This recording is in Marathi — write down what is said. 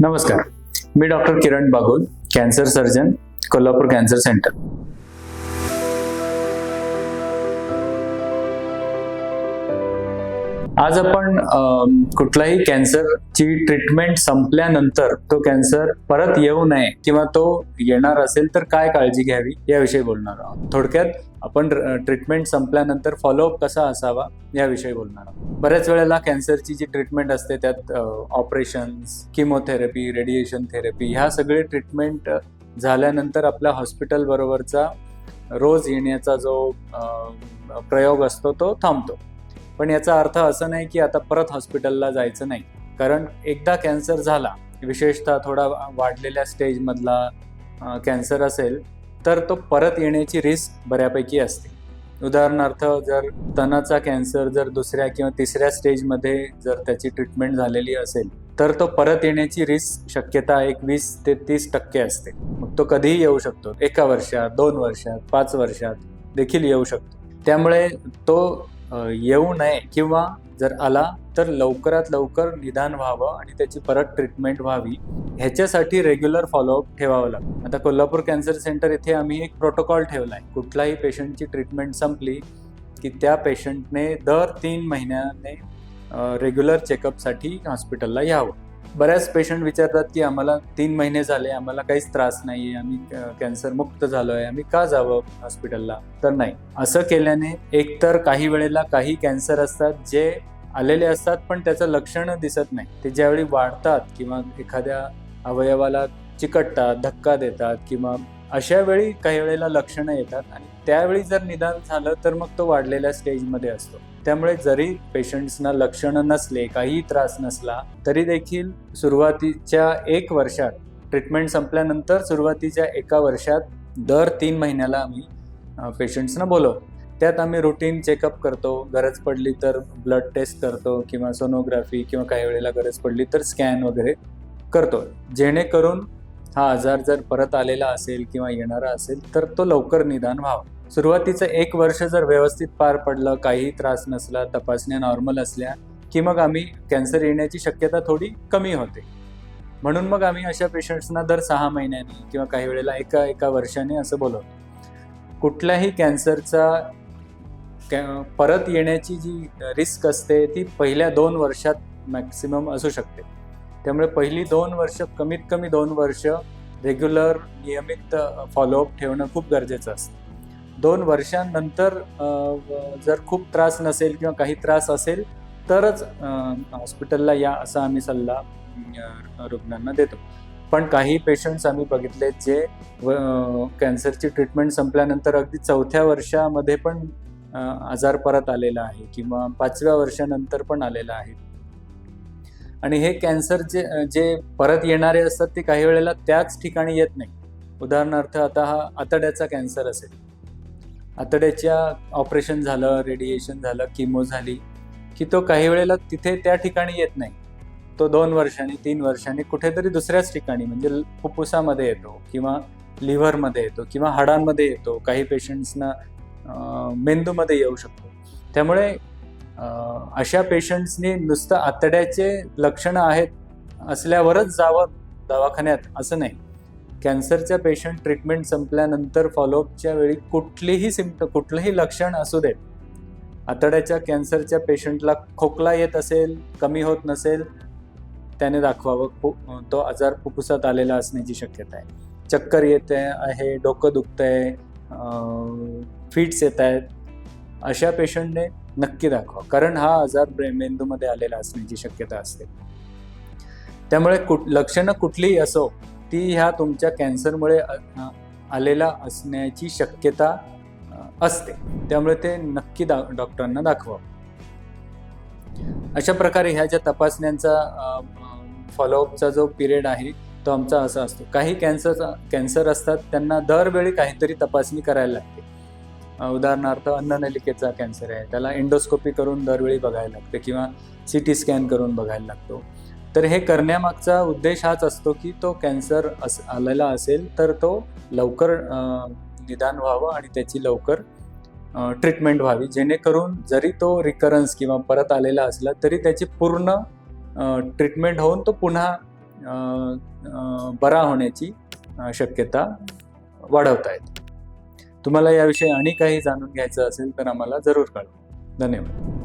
नमस्कार. मी doctor Kiran Bagul cancer surgeon Kolhapur cancer centre. आज आपण कुठलाही कॅन्सरची ट्रीटमेंट संपल्यानंतर तो कॅन्सर परत येऊ नये किंवा तो येणार असेल तर काय काळजी घ्यावी याविषयी बोलणार आहोत. थोडक्यात आपण ट्रीटमेंट संपल्यानंतर फॉलोअप कसा असावा याविषयी बोलणार आहोत. बऱ्याच वेळेला कॅन्सरची जी ट्रीटमेंट असते त्यात ऑपरेशन्स किमोथेरपी रेडिएशन थेरपी ह्या सगळे ट्रीटमेंट झाल्यानंतर आपल्या हॉस्पिटल बरोबरचा रोज येण्याचा जो प्रयोग असतो तो थांबतो. पण याचा अर्थ असं नाही की आता परत हॉस्पिटलला जायचं नाही. कारण एकदा कॅन्सर झाला विशेषतः थोडा वाढलेल्या स्टेजमधला कॅन्सर असेल तर तो परत येण्याची रिस्क बऱ्यापैकी असते. उदाहरणार्थ जर तणाचा कॅन्सर जर दुसऱ्या किंवा तिसऱ्या स्टेजमध्ये जर त्याची ट्रीटमेंट झालेली असेल तर तो परत येण्याची रिस्क शक्यता एक वीस ते तीस टक्के असते. मग तो कधीही येऊ शकतो. एका वर्षात दोन वर्षात पाच वर्षात देखील येऊ शकतो. त्यामुळे तो येऊ नये किंवा जर आला तर लवकरात लवकर निदान व्हावं आणि त्याची परत ट्रीटमेंट व्हावी. ह्याच्यासाठी रेग्युलर फॉलोअप ठेवावं लागतं. आता कोल्हापूर कॅन्सर सेंटर इथे आम्ही एक प्रोटोकॉल ठेवला आहे कुठलाही पेशंटची ट्रीटमेंट संपली की त्या पेशंटने दर तीन महिन्याने रेग्युलर चेकअपसाठी हॉस्पिटलला यावं. बऱ्याच पेशंट विचारतात की आम्हाला तीन महिने झाले आम्हाला काहीच त्रास नाही आहे आम्ही कॅन्सर मुक्त झालो आहे आम्ही का जावं हॉस्पिटलला तर नाही. असं केल्याने एकतर काही वेळेला काही कॅन्सर असतात जे आलेले असतात पण त्याचं लक्षण दिसत नाही. ते ज्यावेळी वाढतात किंवा एखाद्या अवयवाला चिकटतात धक्का देतात किंवा अशा वेळी काही वेळेला लक्षणं येतात आणि त्यावेळी जर निदान झालं तर मग तो वाढलेल्या स्टेजमध्ये असतो. त्यामुळे जरी पेशंट्सना लक्षणं नसले काही त्रास नसला तरी देखील सुरुवातीच्या एक वर्षात ट्रीटमेंट संपल्यानंतर सुरुवातीच्या एका वर्षात दर तीन महिन्याला आम्ही पेशंट्सना बोलवतो. त्यात आम्ही रुटीन चेकअप करतो. गरज पडली तर ब्लड टेस्ट करतो किंवा सोनोग्राफी किंवा काही वेळेला गरज पडली तर स्कॅन वगैरे करतो. जेणेकरून हा आजार जर परत आलेला असेल किंवा येणारा असेल तर तो लवकर निदान व्हावा. सुरुवातीचं एक वर्ष जर व्यवस्थित पार पडलं काही त्रास नसला तपासण्या नॉर्मल असल्या की मग आम्ही कॅन्सर येण्याची शक्यता थोडी कमी होते. म्हणून मग आम्ही अशा पेशंट्सना दर सहा महिन्यांनी किंवा काही वेळेला एका एका वर्षाने असं बोलवतो कुठल्याही कॅन्सरचा कॅ- परत येण्याची जी रिस्क असते ती पहिल्या दोन वर्षात मॅक्सिमम असू शकते. त्यामुळे पहिली दोन वर्ष कमीत कमी दोन वर्ष रेग्युलर नियमित फॉलोअप ठेवणं खूप गरजेचं असतं. दोन वर्षांनंतर जर खूप त्रास नसेल किंवा काही त्रास असेल तरच हॉस्पिटलला या असा आम्ही सल्ला रुग्णांना देतो. पण काही पेशंट्स आम्ही बघितले जे कॅन्सरची ट्रीटमेंट संपल्यानंतर अगदी चौथ्या वर्षामध्ये पण आजार परत आलेला आहे किंवा पाचव्या वर्षानंतर पण आलेला आहे. आणि हे कॅन्सर जे जे परत येणारे असतात ते काही वेळेला त्याच ठिकाणी येत नाही. उदाहरणार्थ आता हा आतड्याचा कॅन्सर असेल. आतड्याच्या ऑपरेशन झालं रेडिएशन झालं किमो झाली की तो काही वेळेला तिथे त्या ठिकाणी येत नाही. तो दोन वर्षांनी तीन वर्षांनी कुठेतरी दुसऱ्याच ठिकाणी म्हणजे फुप्फुसामध्ये फुफ्फुसामध्ये येतो किंवा लिव्हरमध्ये येतो किंवा हाडांमध्ये येतो काही पेशंट्सना मेंदूमध्ये येऊ शकतो. त्यामुळे अशा पेशंट्सनी नुसतं आतड्याचे लक्षणं आहेत असल्यावरच जावं दवाखान्यात असं नाही. कॅन्सरच्या पेशंट ट्रीटमेंट संपल्यानंतर फॉलोअपच्या वेळी कुठलीही सिमट कुठलंही लक्षण असू देत. आतड्याच्या कॅन्सरच्या पेशंटला खोकला येत असेल कमी होत नसेल त्याने दाखवावं. फु- तो आजार फुफ्फुसात आलेला असण्याची शक्यता आहे. चक्कर येते आहे डोकं दुखतंय फिट्स येत आहेत. अशा पेशंटने नक्की दाखवा. कारण हा आजार मेंदूमध्ये आलेला असण्याची शक्यता असते. त्यामुळे कुठ लक्षणं कुठलीही असो ती ह्या तुमच्या कॅन्सरमुळे आलेला असण्याची शक्यता असते. त्यामुळे ते नक्की दा डॉक्टरांना दाखवा अशा प्रकारे ह्या ज्या तपासण्यांचा फॉलोअपचा जो पिरियड आहे तो आमचा असा असतो. काही कॅन्सर कॅन्सर असतात त्यांना दरवेळी काहीतरी तपासणी करायला लागते. उदाहरणार्थ अन्ननलिकेचा कॅन्सर आहे त्याला एंडोस्कोपी करून दरवेळी बघायला लागते किंवा सी टी स्कॅन करून बघायला लागतो. तर हे करण्यामागचा उद्देश हाच असतो की तो कॅन्सर अस आलेला असेल तर तो लवकर निदान व्हावं आणि त्याची लवकर ट्रीटमेंट व्हावी. जेणेकरून जरी तो रिकरन्स किंवा परत आलेला असला तरी त्याची पूर्ण ट्रीटमेंट होऊन तो पुन्हा बरा होण्याची शक्यता वाढवता येते. तुम्हाला याविषयी आणि काही जाणून घ्यायचं असेल तर आम्हाला जरूर कळवा. धन्यवाद.